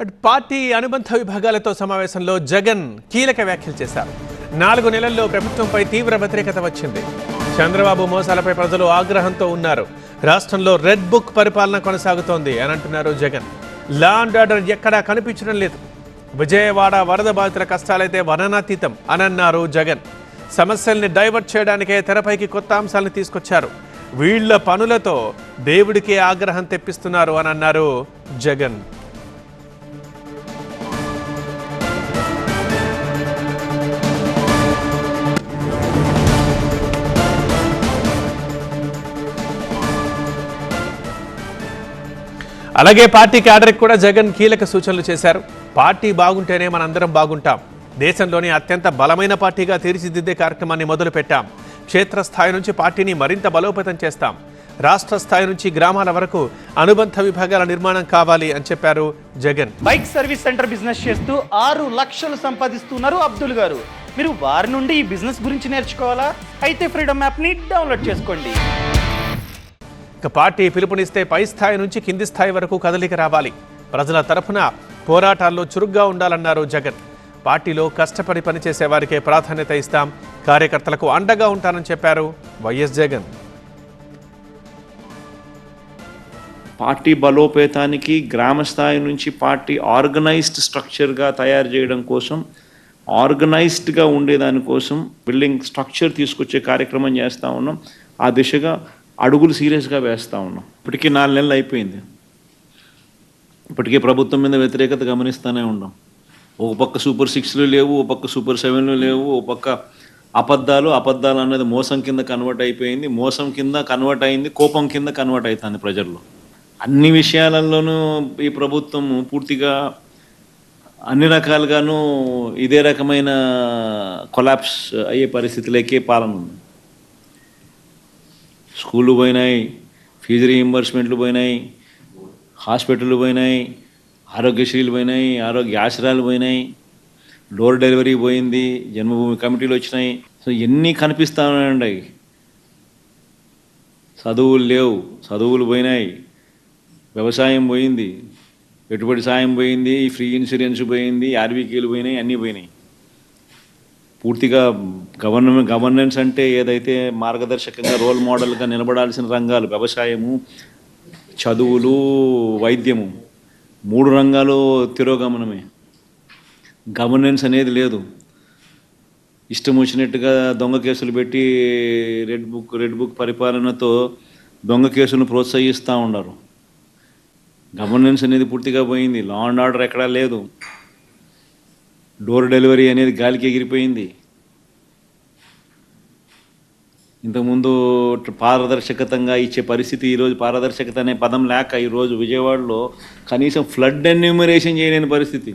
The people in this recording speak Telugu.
అటు పార్టీ అనుబంధ విభాగాలతో సమావేశంలో జగన్ కీలక వ్యాఖ్యలు చేశారు. నాలుగు నెలల్లో ప్రభుత్వంపై తీవ్ర వ్యతిరేకత వచ్చింది. చంద్రబాబు మోసాలపై ప్రజలు ఆగ్రహంతో ఉన్నారు. రాష్ట్రంలో రెడ్ బుక్ పరిపాలన కొనసాగుతోంది అని అంటున్నారు జగన్. లా అండ్ ఆర్డర్ ఎక్కడా కనిపించడం లేదు. విజయవాడ వరద బాధితుల కష్టాలైతే వర్ణనాతీతం అని అన్నారు జగన్. సమస్యల్ని డైవర్ట్ చేయడానికే తెరపైకి కొత్త అంశాలను తీసుకొచ్చారు. వీళ్ళ పనులతో దేవుడికే ఆగ్రహం తెప్పిస్తున్నారు అని అన్నారు జగన్. అలాగే పార్టీ క్యాడర్కి కూడా జగన్ కీలక సూచనలు చేశారు. పార్టీ బాగుంటేనే మనందరం బాగుంటాం. దేశంలోని అత్యంత బలమైన పార్టీగా తీర్చిదిద్దే కార్యక్రమాన్ని మొదలుపెట్టాం. క్షేత్రస్థాయి నుంచి పార్టీని మరింత బలోపేతం చేస్తాం. రాష్ట్ర స్థాయి నుంచి గ్రామాల వరకు అనుబంధ విభాగాల నిర్మాణం కావాలి అని చెప్పారు Jagan. Bike service center business చేస్తూ ఆరు లక్షలు సంపాదిస్తున్నారు అబ్దుల్ గారు. మీరు వారి నుండి ఈ బిజినెస్ గురించి నేర్చుకోవాలా? అయితే ఫ్రీడమ్ యాప్ని డౌన్లోడ్ చేసుకోండి. ఇక పార్టీ పిలుపునిస్తే పై స్థాయి నుంచి కింది స్థాయి వరకు కదలిక రావాలి. ప్రజల తరఫున పోరాటాల్లో చురుగ్గా ఉండాలన్నారు జగన్. పార్టీలో కష్టపడి పనిచేసే వారికే ప్రాధాన్యత ఇస్తాం. కార్యకర్తలకు అండగా ఉంటానని చెప్పారు వైఎస్ జగన్. పార్టీ బలోపేతానికి గ్రామ స్థాయి నుంచి పార్టీ ఆర్గనైజ్డ్ స్ట్రక్చర్గా తయారు చేయడం కోసం ఆర్గనైజ్డ్గా ఉండేదానికోసం బిల్డింగ్ స్ట్రక్చర్ తీసుకొచ్చే కార్యక్రమం చేస్తూ ఉన్నాం. ఆ దిశగా అడుగులు సీరియస్గా వేస్తూ ఉన్నాం. ఇప్పటికీ నాలుగు నెలలు అయిపోయింది. ఇప్పటికే ప్రభుత్వం మీద వ్యతిరేకత గమనిస్తూనే ఉన్నాం. ఒక పక్క సూపర్ సిక్స్లు లేవు ఒక పక్క సూపర్ సెవెన్లు లేవు ఒక పక్క అబద్ధాలు అబద్ధాలు అనేది మోసం కింద కన్వర్ట్ అయిపోయింది. మోసం కింద కన్వర్ట్ అయింది కోపం కింద కన్వర్ట్ అవుతుంది ప్రజల్లో. అన్ని విషయాలలోనూ ఈ ప్రభుత్వం పూర్తిగా అన్ని రకాలుగాను ఇదే రకమైన కొలాప్స్ అయ్యే పరిస్థితులకే పాలన ఉంది. స్కూళ్ళు పోయినాయి ఫీజు రీఎంబర్స్మెంట్లు పోయినాయి హాస్పిటళ్ళు పోయినాయి ఆరోగ్యశ్రీలు పోయినాయి ఆరోగ్య ఆశ్రయాలు పోయినాయి డోర్ డెలివరీ పోయింది జన్మభూమి కమిటీలు వచ్చినాయి. సో ఎన్ని కనిపిస్తానండి చదువులు లేవు చదువులు పోయినాయి వ్యవసాయం పోయింది పెట్టుబడి సాయం పోయింది ఫ్రీ ఇన్సూరెన్స్ పోయింది ఆర్బీకేలు పోయినాయి అన్నీ పోయినాయి. పూర్తిగా గవర్నమెంట్ గవర్నెన్స్ అంటే ఏదైతే మార్గదర్శకంగా రోల్ మోడల్గా నిలబడాల్సిన రంగాలు వ్యవసాయము చదువులు వైద్యము మూడు రంగాలు తిరోగమనమే. గవర్నెన్స్ అనేది లేదు. ఇష్టం వచ్చినట్టుగా దొంగ కేసులు పెట్టి రెడ్ బుక్ రెడ్ బుక్ పరిపాలనతో దొంగ కేసులను ప్రోత్సహిస్తూ ఉన్నారు గవర్నెన్స్ అనేది పూర్తిగా పోయింది. లా అండ్ ఆర్డర్ ఎక్కడా లేదు. డోర్ డెలివరీ అనేది గాలికి ఎగిరిపోయింది. ఇంతకుముందు పారదర్శకతంగా ఇచ్చే పరిస్థితి ఈరోజు పారదర్శకత అనే పదం లేక ఈరోజు విజయవాడలో కనీసం ఫ్లడ్ ఎన్యూమరేషన్ చేయలేని పరిస్థితి.